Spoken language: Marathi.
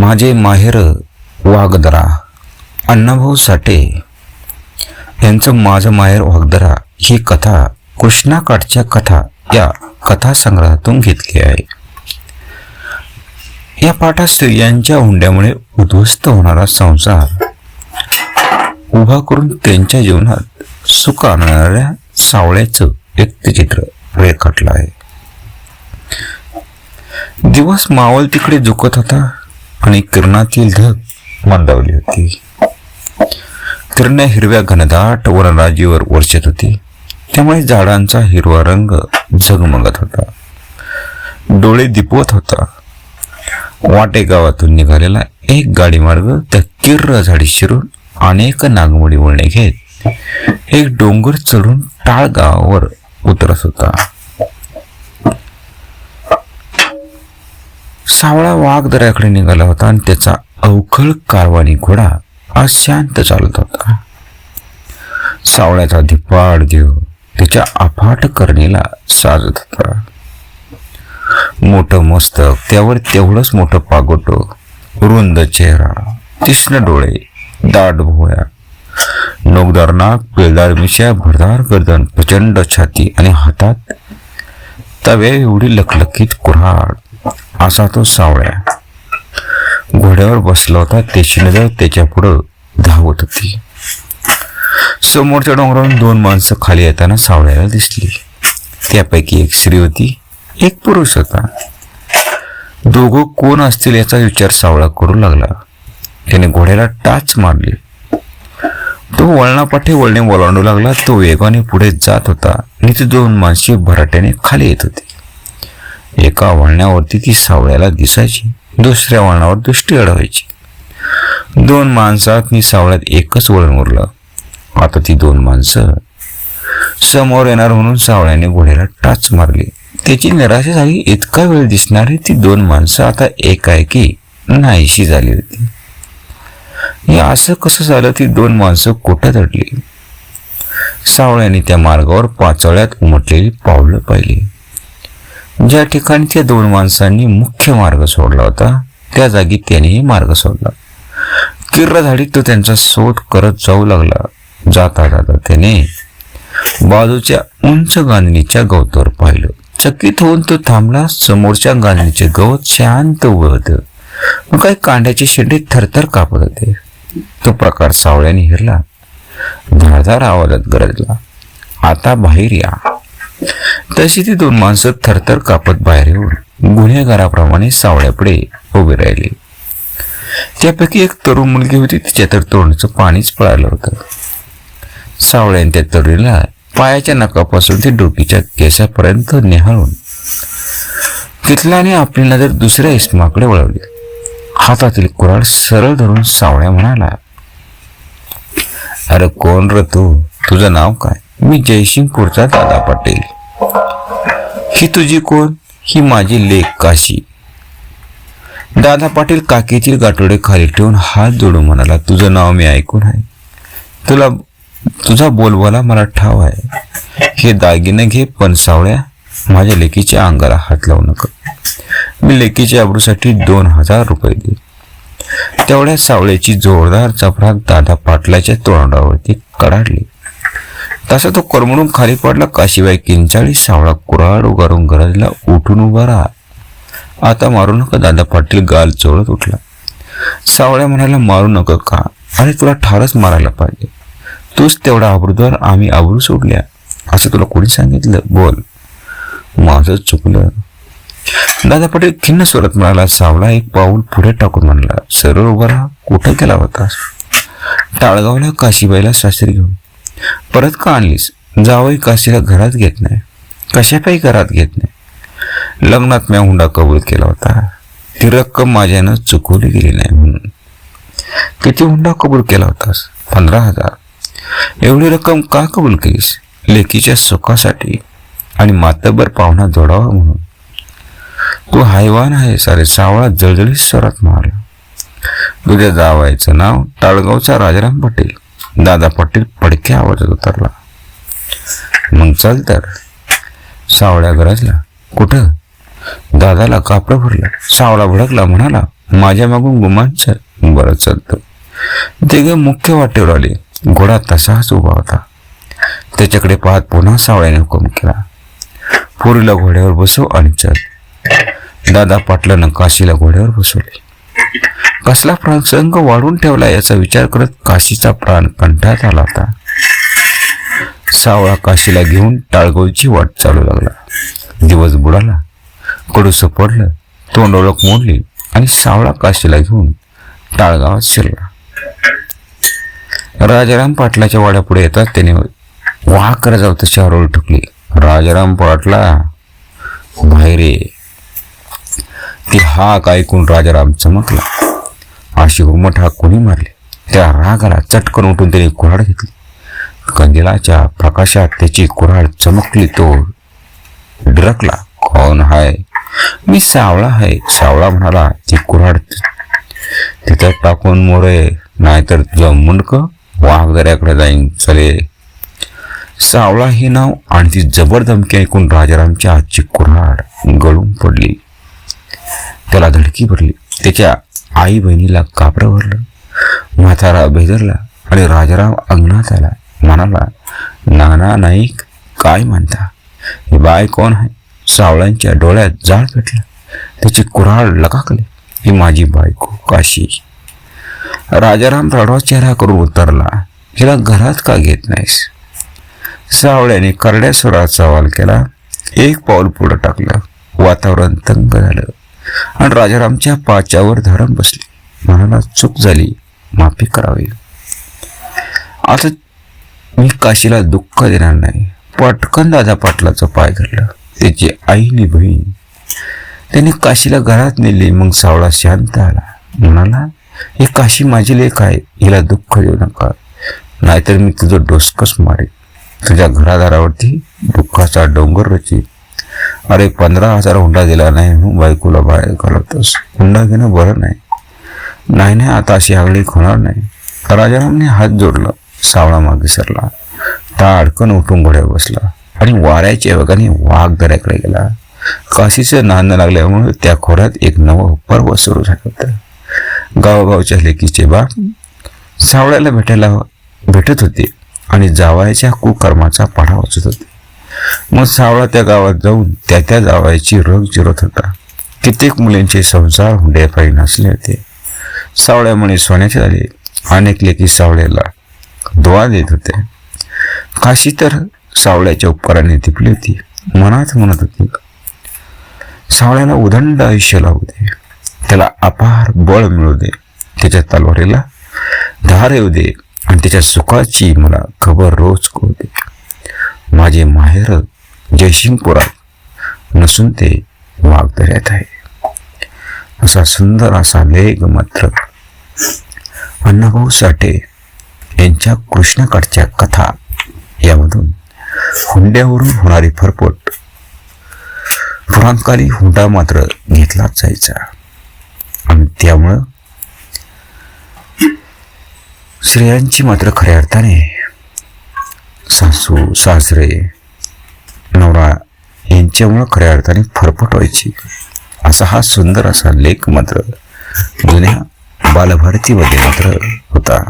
माझे माहेर वागदरा अण्णाभाऊ साठे यांचं माझं माहेर वागदरा ही कथा कृष्णाकाठच्या कथा या कथासंग्रहातून घेतली आहे. या पाठात स्त्रियांच्या हुंड्यामुळे उद्ध्वस्त होणारा संसार उभा करून त्यांच्या जीवनात सुख आणणाऱ्या सावळ्याचं व्यक्तिचित्र रेखाटलं आहे. दिवस मावळ तिकडे झुकत होता. आणि किरणातील धग मंदावली होती. किरण्या हिरव्या घनदाट वनराजीवर वर्षत होती. त्यामुळे झाडांचा हिरवा रंग झगमगत होता. डोळे दिपवत होता. वाटे गावातून निघालेला एक गाडी मार्ग त्या किर्र झाडी शिरून अनेक नागमोडी वळणे घेत एक डोंगर चढून टाळ गावावर उतरत होता. सावळा वाघ दऱ्याकडे निघाला होता आणि त्याचा अवखळ कारवानी घोडा अशांत चालत होता. सावळ्याचा धिपाड देव त्याच्या अफाट करणीला साजत होता. मोठं मस्तक त्यावर तेवढंच मोठं पागोटो रुंद चेहरा तीक्ष्ण डोळे दाट भोया नोकदार नाक पिळदार मिशा भरदार गर्दन प्रचंड छाती आणि हातात तव्या एवढी लखलखीत कुऱ्हाड. असा तो सावळ्या. घोड्यावर बसला होता त्याची नजर त्याच्या पुढं धावत होती. समोरच्या डोंगरावरून दोन माणसं खाली येताना सावळ्याला दिसली. त्यापैकी एक स्त्री होती एक पुरुष होता. दोघं कोण असतील याचा विचार सावळा करू लागला. त्याने घोड्याला टाच मारली. तो वळणापाठी वळणे ओलांडू लागला तो वेगाने पुढे जात होता आणि ती दोन माणसे भराट्याने खाली येत होती. एका वळणावरती ती सावळ्याला दिसायची दुसऱ्या वळणावर दृष्टी अडवायची. दोन माणसात मी सावळ्यात एकच वळण उरलं. आता ती दोन माणसं समोर येणार म्हणून सावळ्याने घोड्याला टाच मारली. त्याची निराशा झाली इतका वेळ दिसणारी ती दोन माणसं आता एकाएकी नाहीशी झाली होती. हे असं कसं झालं ती दोन माणसं कुठं धडली सावळ्याने त्या मार्गावर पाचोळ्यात उमटलेली पावलं पाहिली. ज्या ठिकाणी त्या दोन माणसांनी मुख्य मार्ग सोडला होता त्या जागी त्यानेही मार्ग सोडला. किर्र झाडीत तो त्यांचा शोध करत जाऊ लागला. जाता जाता त्याने बाजूच्या उंच गांधणीच्या गवतावर पाहिलं. चकित होऊन तो थांबला. समोरच्या गांधणीचे गवत शांत उभं होतं. मग काही कांड्याचे शेंडे थरथर कापत होते. तो प्रकार सावळ्याने हिरला. धारधार आवाजात गरजला. आता बाहेर या. तशी ती दोन माणसं थरथर कापत बाहेर येऊन गुन्हेगाराप्रमाणे सावळ्यापुढे उभे राहिले. त्यापैकी एक तरुण मुलगी होती तिच्या तर तोंडचं पाणीच पळालं होतं. सावळ्याने त्या तरुणीला पायाच्या नकापासून ते डोकीच्या केसापर्यंत निहाळून तिथल्याने आपली नजर दुसऱ्या इस्माकडे वळवली. हातातील कुराड सरळ धरून सावळ्या म्हणाला अरे कोण र तू? तुझं नाव काय? मी जयसिंगपूरचा दादा पाटील. ही तुझी कोण? ही माझी लेक काशी. दादा पाटील काकीतील गाठोडे खाली ठेवून हात जोडून म्हणाला तुझं नाव मी ऐकून आहे. तुला तुझा बोलवाला मला ठाव आहे. हे दागिने घे पण सावळ्या माझ्या लेकीच्या अंगाला हात लावू नका. मी लेकीच्या आबरूसाठी दोन हजार रुपये दे तेवढ्या सावळ्याची जोरदार चपराक दादा पाटलाच्या तोंडावरती कडाडली. तसा तो करमडून खाली पडला काशीबाई किंचाळी सावळा कुराड उगारून गरजला उठून उभा राहा. आता मारू नका दादा पाटील गाल चोळत उठला. सावळ्या म्हणाला मारू नका का? अरे तुला ठारच मारायला पाहिजे. तूच तेवढा आबरूद्वार आम्ही आबरू सोडल्या. असं तुला कोणी सांगितलं? बोल. माझं चुकलं. दादा पाटील खिन्न स्वरात म्हणाला सावळा एक पाऊल पुढे टाकून म्हणला सरळ उभा राहा कुठं गेला होता? टाळगावला काशीबाईला सासरी घेऊन? परत का आणलीस? जावई काशीला घरात घेत नाही. कशापायी घरात घेत नाही. लग्नात मी हुंडा कबूल केला होता. ती रक्कम माझ्यानं चुकवली गेली नाही म्हणून. किती हुंडा कबूल केला होतास? पंधरा हजार. एवढी रक्कम का कबूल केलीस? लेकीच्या सुखासाठी आणि मातबर पाहुणा जोडावा म्हणून. तू हायवान आहे सारे सावळा जळजळीत स्वरात मारला. तुझ्या जावायचं नाव टाळगावचा राजाराम पटेल. दादा पाटील पडक्या आवाजात उतरला. मग चल तर. सावळ्या गरजला. कुठं? दादाला कापडं भरलं. सावळा भडकला म्हणाला माझ्या मागून गुमान सर बरं चालतं ते मुख्य वाटेवर आले. घोडा तसाच उभा होता. त्याच्याकडे पाहत पुन्हा सावळ्याने हुकम केला. पोरीला घोड्यावर बसव आणि चल. दादा पाटलानं काशीला घोड्यावर बसवले. कसला प्रसंग वाढून ठेवला याचा विचार करत काशीचा प्राण कंठात आला होता. सावळा काशीला घेऊन टाळगोळची वाट चालू लागला. दिवस बुडाला. कडूस पडलं तोंड ओळख मोडली आणि सावळा काशीला घेऊन टाळगावात शिरला. राजाराम पाटलाच्या वाड्यापुढे येतात त्याने वाह करत जाऊ तशी हरवळ ठुकली. राजाराम पाटला बाहेर ती हाक ऐकून राजाराम चमकला. अशी उमट हाक कोणी मारली? त्या रागाला चटकन उठून त्याने कुऱ्हाड घेतली. कंदिलाच्या प्रकाशात त्याची कुऱ्हाड चमकली तो डरकला. कोण हाय? मी सावळा आहे सावळा म्हणाला ती कुऱ्हाड तिथं टाकून मोरे नाहीतर तुझं मुंडक वाघदऱ्याकडे जाईन. चले. सावळा हे नाव आणि ती जबर धमकी ऐकून राजारामच्या आजची कुऱ्हाड गळून पडली. त्याला धडकी भरली. त्याच्या आई बहिणीला कापरं भरलं म्हातारा बेदरला आणि राजाराम अंगणात आला. म्हणाला नाना नाईक काय म्हणता? ही बाय कोण आहे? सावळ्यांच्या डोळ्यात जाळ पेटलं. त्याची कुऱ्हाड लकाकली. ही माझी बायको काशी. राजाराम रडवा चेहरा करून उतरला. हिला घरात का घेत नाहीस? सावळ्याने करड्या स्वरात सवाल केला. एक पाऊल पुढं टाकलं. वातावरण तंग झालं. आणि राजारामच्या पाच्यावर धरण बसले. म्हणाला चूक झाली. माफी करावी. आता मी काशीला दुःख देणार नाही. पटकन दादा पाटलाचं पाय धरलं. त्याची आईनी बहीण. त्याने काशीला घरात नेली. मग सावळा शांत आला. म्हणाला हे काशी माझी लेख आहे. हिला दुःख देऊ नका. नाहीतर मी तुझं डोसकस मारेन. तुझ्या घरादारावरती दुःखाचा डोंगर रची अरे पंधरा हजार हुंडा दिला नाही म्हणून बायकोला बाहेर घालवतोस हुंडा घेणं बरं नाही नाही नाही आता अशी आगळी होणार नाही राजारामने हात जोडला सावळा मागे सरला ताडकन उठून घोड्यावर बसला आणि वाऱ्याच्या वेगाने वाघ दऱ्याकडे गेला काशीचं नांद लागल्यामुळे त्या खोऱ्यात एक नवं पर्व सुरू झालं होतं गावोगावच्या लेकीचे बाप सावळ्याला भेटायला भेटत होते आणि जावायच्या कुकर्माचा पाढा वाचत होते मग सावळा त्या गावात जाऊन त्या त्या जावायची रग चिरत होता. कित्येक मुलींचे संसार हुंड्यापायी नसले होते. सावळ्यामुळे सोन्याचे झाले. अनेक लेखी सावळ्याला दुवा देत होते. काशी तर सावळ्याच्या उपकाराने दिपली होती. मनात म्हणत होती सावळ्याला उदंड आयुष्य लावू दे. त्याला अपार बळ मिळू दे. त्याच्या तलवारीला धार येऊ दे. आणि त्याच्या सुखाची मला खबर रोज कळू दे. माझे माहेर जयसिंगपुरात नसून ते वागदऱ्यात आहे. असा सुंदर असा लेख मात्र अण्णाभाऊ साठे यांच्या कृष्णाकडच्या कथा यामधून हुंड्यावरून होणारी फरफट पुराणकाली हुंडा मात्र घेतलाच जायचा. आणि त्यामुळं स्त्रियांची मात्र खऱ्या अर्थाने सासू सासरे नवरा यांच्यामुळं खऱ्या अर्थाने फरफट व्हायची. असा हा सुंदर असा लेख मात्र जुन्या बालभारतीमध्ये मात्र होता.